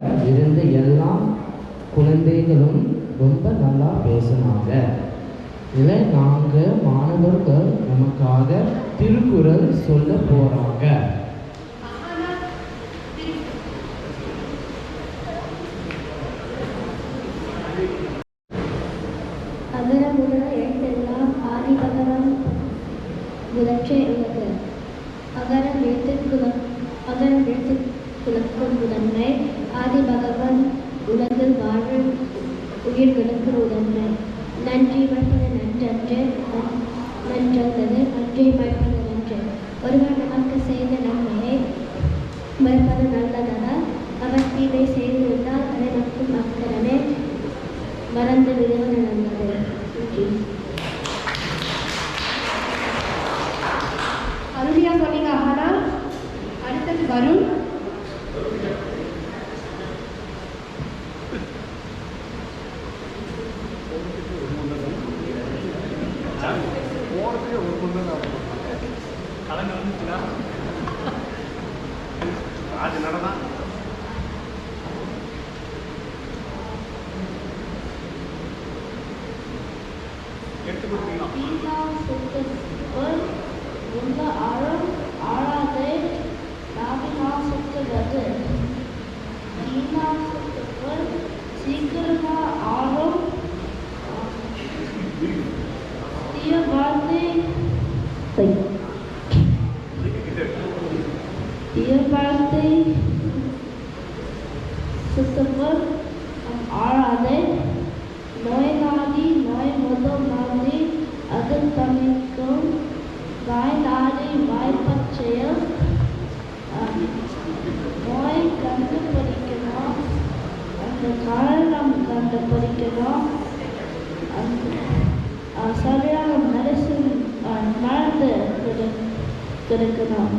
இருந்த எல்லா குழந்தைகளும் ரொம்ப நல்லா பேசினாங்க. இதை நாங்கள் மாணவர்கள் நமக்காக திருக்குறள் சொல்ல போகிறாங்க அகரம் எழுத்திற்கு அகரம் எழுத்திற்கு உயிர் முதன்மை நன்றி மறுப்பது நன்றன்று நன்- நன்றி மறுப்பது நன்று ஒருவர் நமக்கு செய்த நன்மையை மறுப்பது நல்லதல்ல அவர் தீமை செய்திருந்தால் அதை நமக்கு அக்கறமே மறந்து விடுவது நல்லது. நன்றி. அருமையா சொன்னீங்க ஆனால் அடுத்தது வருண் அது நடதான் எடுத்து கொடுத்தீங்களா தீனா சுத்தல் உள்ள ஆழம் ஆழாதே நாவினா சுத்துவது தீனா சீக்கிரமா ஆழம் தீய வார்த்தை சுத்தல் ஆழாதே நோய் நாடி நோய் முதல் நாடி அது தணிக்கும் வாய் நாடி வாய்ப்பச்செயல் நோய் கண்டுபிடிக்கணும் அந்த காரணம் கண்டுபிடிக்கணும் அந்த அஹ், சரியான மெடிசன் மருந்து கொடு- கொடுக்கணும்